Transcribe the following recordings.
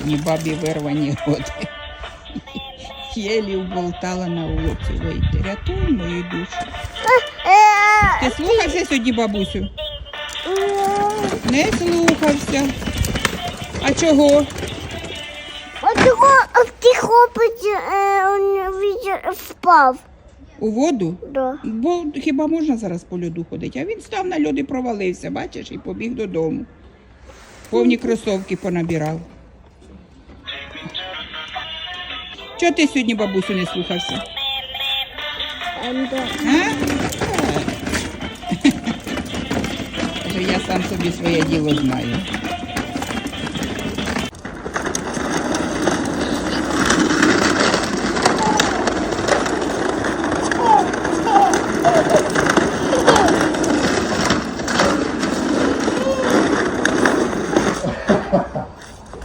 Сьогодні бабі вирвані роти. Єлі вболтала на вулицю вийти. Рятуй мою душу. Ти слухався сьогодні, бабусю? Не слухався. А чого? А чого ти хлопець е, вітер впав? У воду? Да. Бо хіба можна зараз по льоду ходити? А він став на льод і провалився, бачиш, і побіг додому. Повні кросовки понабирав. Чого ти сьогодні бабусю не слухався? Я сам собі своє діло знаю.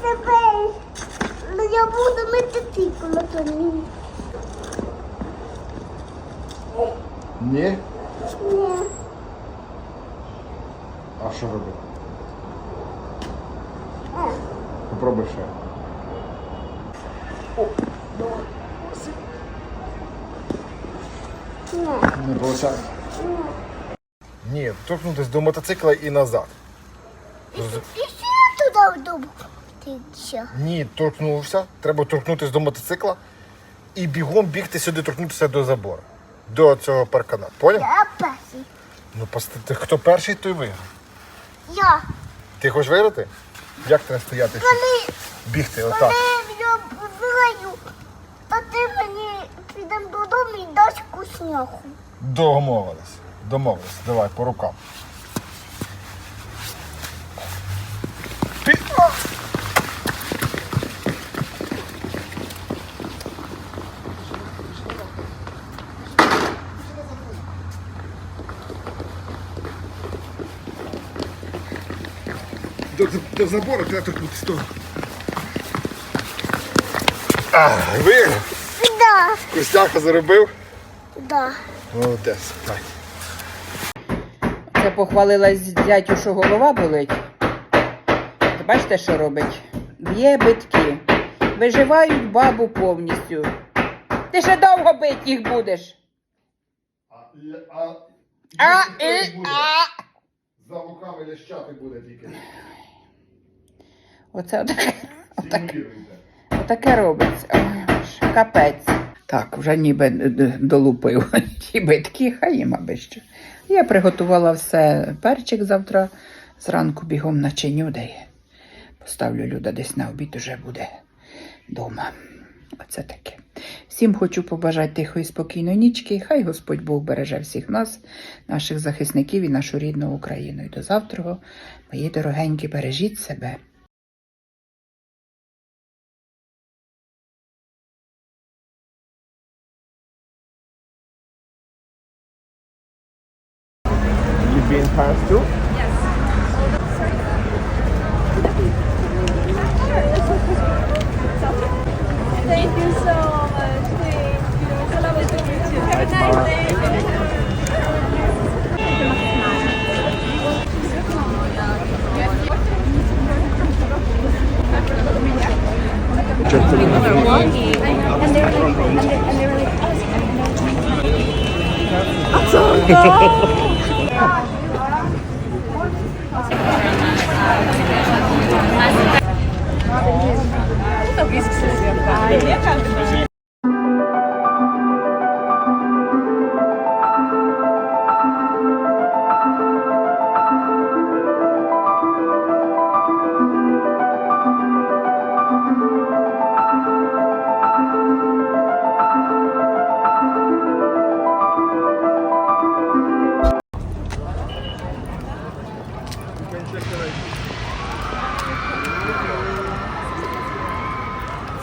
Тепер ну, я буду мити на тобі. Ні? Ні. А що робити? Попробуй ще. Ні. Не виходить. Ні, торкнутися до мотоцикла і назад. І ще туди вдома. Ти що? Ні, торкнувся. Треба торкнутися до мотоцикла і бігом бігти сюди, торкнутися до забору. До цього паркана. Поняв? Я перший. Ну, ти- хто перший, той виграє. Я. Ти хочеш виграти? Як треба стояти? щоб Коли, Бігти отак. коли я виграю, то ти мені підемо додому і даш вкусняху. Домовились. Домовились. Давай, по рукам. Ти. До, до забору треба торкнутися того. А, виграв. Да. Костяка заробив. Да. Молодець. Так. Це похвалилась дядю, що голова болить. Ти бачите, що робить? Б'є битки. Виживають бабу повністю. Ти ще довго бить їх будеш. А, і, а. За руками лящати буде тільки. Оце отаке, отаке, отаке робиться. Ой, капець. Так, вже ніби долупив ті битки, хай їм аби що. Я приготувала все перчик завтра. Зранку бігом начиню, де. Поставлю люда десь на обід уже буде вдома. Оце таке. Всім хочу побажати тихої спокійної нічки. Хай Господь Бог береже всіх нас, наших захисників і нашу рідну Україну. І до завтра, мої дорогенькі, бережіть себе. in Paris too? Yes. Thank you so much. It's lovely to meet you. Have a nice day. and they were like, and they, and they were like, oh, no. Ладно, близко следует.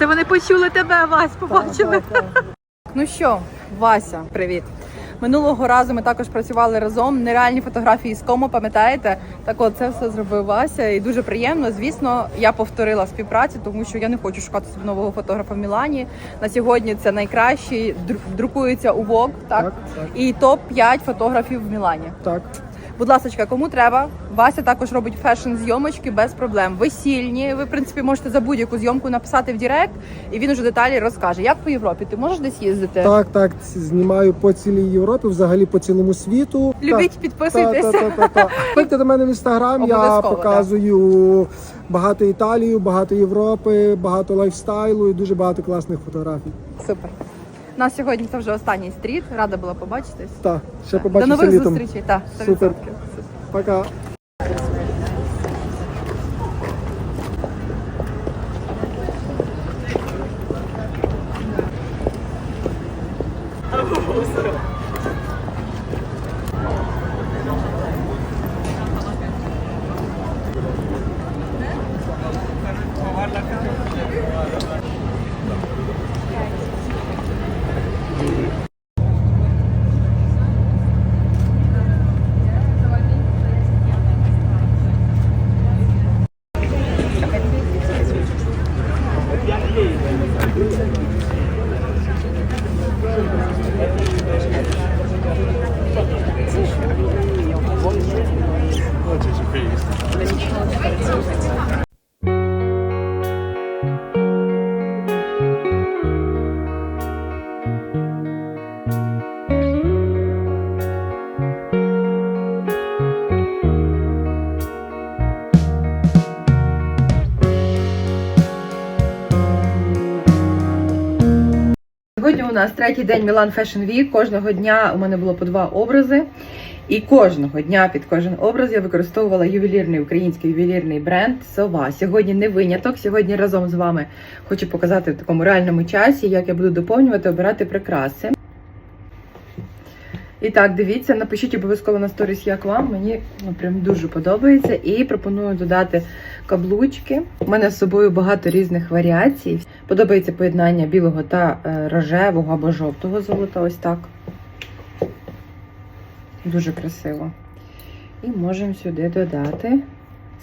Це вони почули тебе, Вась, побачили. Ну що, Вася, привіт. Минулого разу ми також працювали разом. Нереальні фотографії з кому, пам'ятаєте? Так от це все зробив Вася, і дуже приємно. Звісно, я повторила співпрацю, тому що я не хочу шукати собі нового фотографа в Мілані. На сьогодні це найкращий, дру- друкується у Vogue, так? Так, так. І топ 5 фотографів в Мілані. Так. Будь ласка, кому треба, Вася також робить фешн-зйомочки без проблем. Весільні. Ви, в принципі, можете за будь-яку зйомку написати в Директ, і він уже деталі розкаже. Як по Європі? Ти можеш десь їздити? Так, так, знімаю по цілій Європі, взагалі по цілому світу. Любіть, підписуйтесь. Ходьте до мене в інстаграм, я показую багато Італію, багато Європи, багато лайфстайлу і дуже багато класних фотографій. Супер. У нас сьогодні це вже останній стріт. Рада була побачитись. Так, ще До побачимося нових літом. зустрічей. Так, 100%. Супер. Пока. Сьогодні нас третій день Milan Fashion Week. Кожного дня у мене було по два образи. І кожного дня під кожен образ я використовувала ювелірний український ювелірний бренд Сова. Сьогодні не виняток. Сьогодні разом з вами хочу показати в такому реальному часі, як я буду доповнювати, обирати прикраси. І так, дивіться, напишіть обов'язково на сторіс, як вам. Мені ну, прям дуже подобається. І пропоную додати каблучки. У мене з собою багато різних варіацій. Подобається поєднання білого та е, рожевого або жовтого золота. Ось так. Дуже красиво. І можемо сюди додати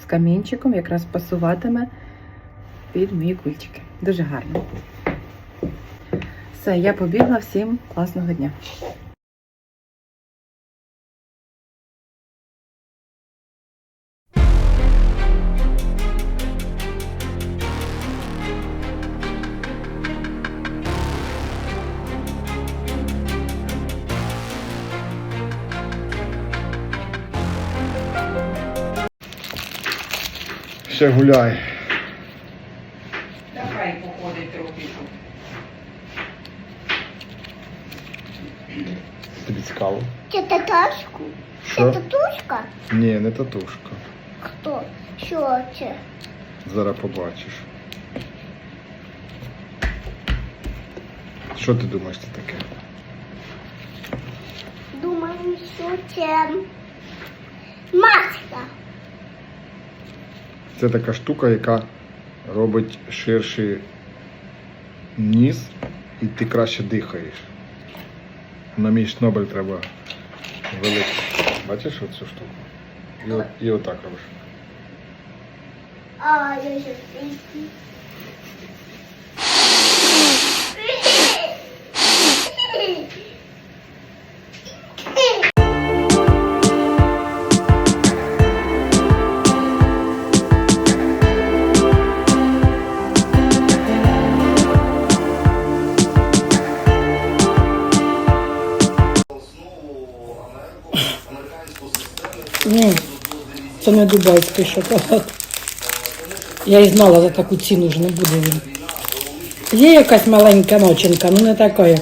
з камінчиком, якраз пасуватиме під мої кульчики. Дуже гарно. Все, я побігла. Всім класного дня. Ще гуляй. Давай походить трохи. Тобі цікаво? Це таташку? Це Що? татушка? Ні, не татушка. Хто? Що це? Зараз побачиш. Що ти думаєш це таке? Думаю, що це маска. Це така штука, яка робить ширший ніс і ти краще дихаєш. На мій шнобель треба великий. Бачиш оцю штуку? І, і отак робиш. А, я ще Ні, це не дубайський шоколад. Я і знала за таку ціну ж не буде він. Є якась маленька начинка, ну не така як.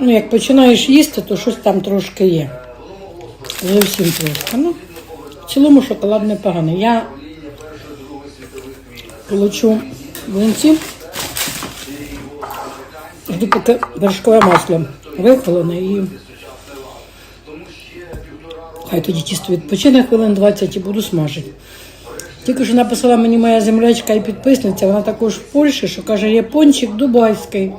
Ну, як починаєш їсти, то щось там трошки є. Зовсім трошки. Ну, в цілому шоколад непоганий. Я получу блинці. Жду поки вершкове масло вихолене і хай тоді тісто відпочине хвилин 20 і буду смажити. Тільки що написала мені моя землячка і підписниця, вона також в Польщі, що каже, є пончик дубайський.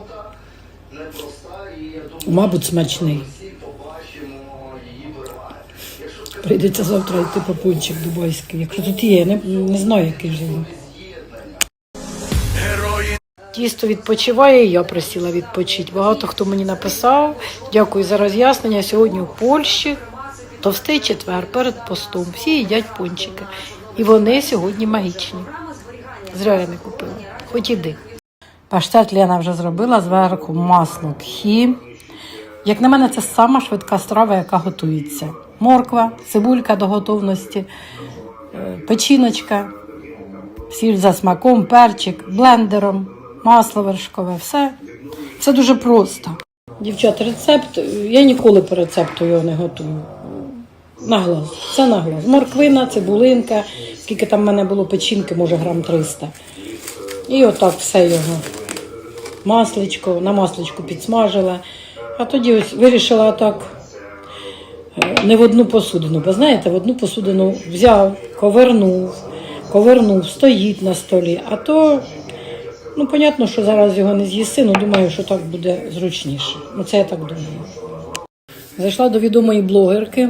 Мабуть, смачний. Прийдеться завтра йти по пончик дубайський. Якщо тут є, я не, не знаю, який же він. Тісто відпочиває, і я просила відпочити. Багато хто мені написав. Дякую за роз'яснення. Сьогодні в Польщі товстий четвер перед постом. Всі їдять пончики. І вони сьогодні магічні. Зря я не купила. Хоч іди. Паштет Лена вже зробила зверху масло кхі. Як на мене, це сама швидка страва, яка готується. Морква, цибулька до готовності, е, печіночка, сіль за смаком, перчик, блендером, масло вершкове, все. Це дуже просто. Дівчат, рецепт, я ніколи по рецепту його не готую. На глаз, це на. Морквина, цибулинка, скільки там в мене було печінки, може грам 300. І отак все його. Масличко, на масличку підсмажила. А тоді ось вирішила так е, не в одну посудину, бо знаєте, в одну посудину взяв, ковернув, ковернув, стоїть на столі. А то, ну, понятно, що зараз його не з'їси, але думаю, що так буде зручніше. Ну, це я так думаю. Зайшла до відомої блогерки,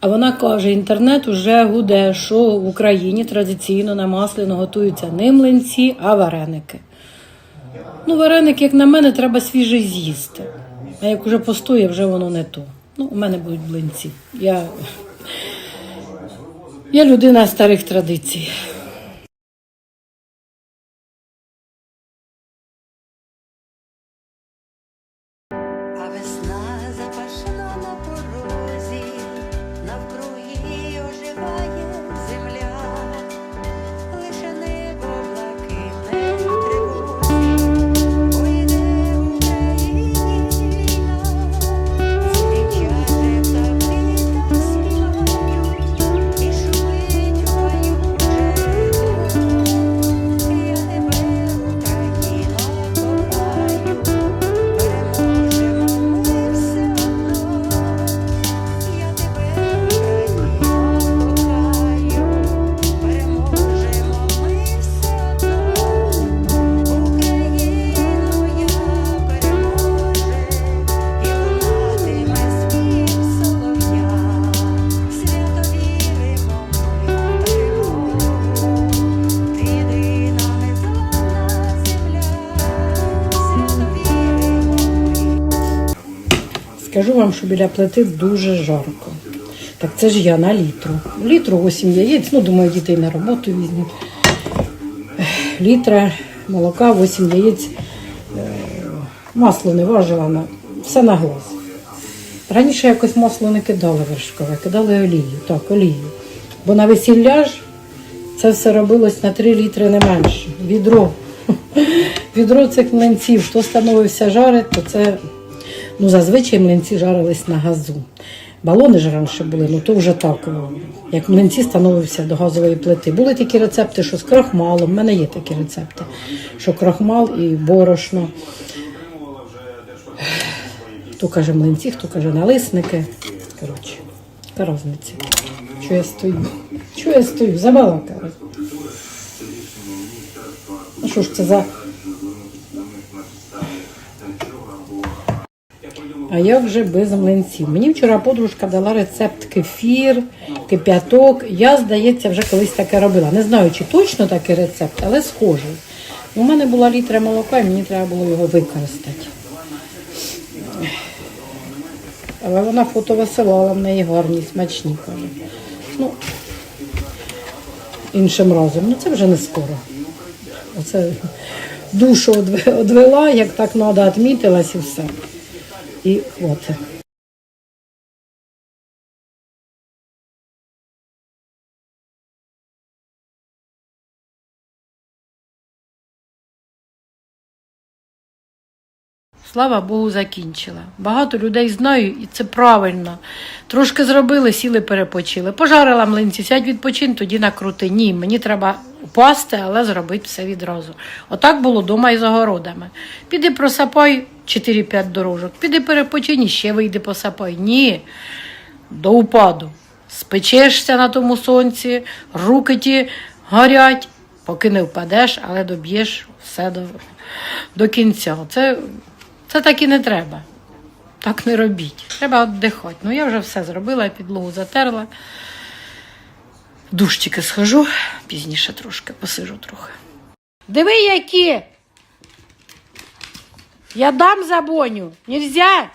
а вона каже: інтернет уже гуде, що в Україні традиційно на масляно готуються не млинці, а вареники. Ну, вареник, як на мене, треба свіжий з'їсти. А як уже постоє, вже воно не то. Ну, у мене будуть блинці. Я, я людина старих традицій. Скажу вам, що біля плити дуже жарко. Так це ж я на літру. Літру 8 яєць, ну думаю, дітей на роботу візьмуть. Літра молока, 8 яєць. Е, Масло не важила, все на глаз. Раніше якось масло не кидали вершкове, кидали олію. Так, олію. Бо на весілля ж це все робилось на 3 літри не менше. Відро. Відро цих млинців. Хто становився жарити, то це Ну, зазвичай млинці жарились на газу. Балони ж раніше були, ну то вже так, як млинці становився до газової плити. Були такі рецепти, що з крахмалом. У мене є такі рецепти, що крахмал і борошно. Хто каже млинці, хто каже налисники. Коротше, яка різниця. Що я стою? Що я стою? Забалакала. Ну що ж це за А я вже без млинців. Мені вчора подружка дала рецепт кефір, кип'яток. Я, здається, вже колись таке робила. Не знаю, чи точно такий рецепт, але схожий. У мене була літра молока, і мені треба було його використати. Але вона фото висилала в неї гарні, смачні, каже. Ну, іншим разом. Ну це вже не скоро. Оце душу одвела, як так треба, відмітилась і все. І хватить. Слава Богу, закінчила. Багато людей знаю, і це правильно. Трошки зробили, сіли, перепочили. Пожарила млинці, сядь відпочин, тоді накрути. Ні, мені треба упасти, але зробити все відразу. Отак було дома і з огородами. Піди просапай 4-5 дорожок, піди перепочинь і ще вийди посапай. Ні, до упаду. Спечешся на тому сонці, руки ті горять, поки не впадеш, але доб'єш все до, до кінця. Це, це так і не треба. Так не робіть. Треба віддихати. Ну, я вже все зробила, підлогу затерла. В тільки схожу, пізніше трошки посижу трохи. Диви, які! Я дам за Боню. Нельзя.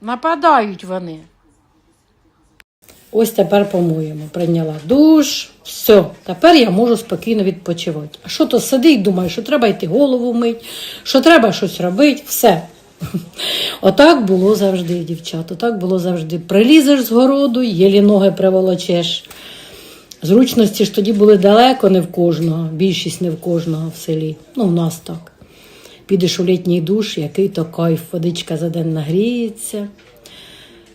Нападають вони. Ось тепер, по-моєму, прийняла душ. Все, тепер я можу спокійно відпочивати. А що то сиди і думає, що треба йти голову мить, що треба щось робити, все. Отак було завжди, дівчата. Отак було завжди. Прилізеш з городу, єлі ноги приволочеш. Зручності ж тоді були далеко не в кожного, більшість не в кожного в селі. Ну, в нас так. Підеш у літній душ, який то кайф, водичка за день нагріється.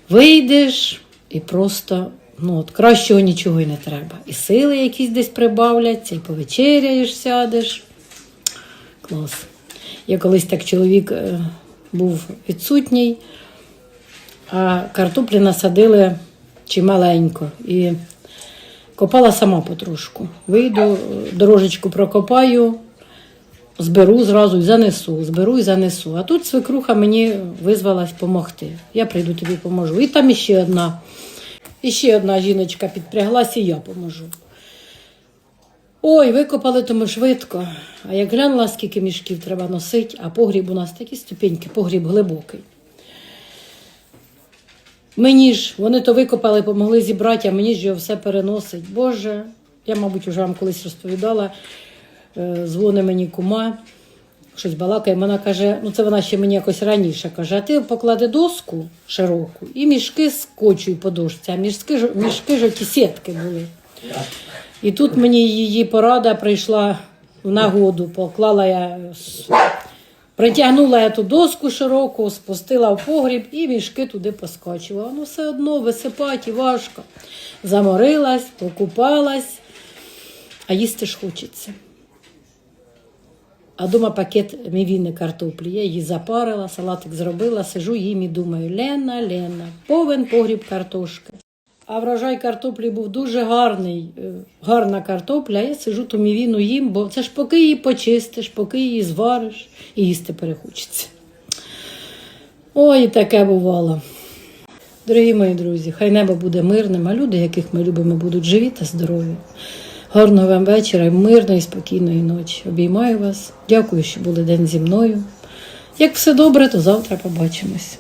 Вийдеш і просто, ну от кращого нічого й не треба. І сили якісь десь прибавляться, і повечеряєш, сядеш. Клас. Я колись так чоловік е, був відсутній, а картоплі насадили чималенько. І копала сама потрошку. Вийду, е, дорожечку прокопаю, зберу зразу і занесу, зберу і занесу. А тут свекруха мені визвалась допомогти. Я прийду тобі поможу. І там іще одна, іще одна жіночка підпряглась, і я поможу. Ой, викопали тому швидко. А як глянула, скільки мішків треба носити, а погріб у нас такі ступеньки, погріб глибокий. Мені ж вони то викопали, помогли зібрати, а мені ж його все переносить. Боже, я, мабуть, вже вам колись розповідала. Е, Дзвони мені кума, щось балакає. Вона каже: ну це вона ще мені якось раніше каже: а ти поклади доску широку і мішки скочуй по дошці, а мішки, ж- мішки ж ті сітки були. І тут мені її порада прийшла в нагоду. Поклала я, притягнула я ту доску широку, спустила в погріб і мішки туди поскочила. Воно все одно висипати важко. Заморилась, покупалась, а їсти ж хочеться. А дома пакет мівіни картоплі. Я її запарила, салатик зробила, сижу їм і думаю: Лена, Лена, повен погріб картошки. А врожай картоплі був дуже гарний, е, гарна картопля. Я сижу ту мівіну їм, бо це ж поки її почистиш, поки її звариш, і їсти перехочеться. Ой, таке бувало. Дорогі мої друзі, хай небо буде мирним, а люди, яких ми любимо, будуть живі та здорові. Гарного вам вечора, мирної, спокійної ночі. Обіймаю вас. Дякую, що були день зі мною. Як все добре, то завтра побачимось.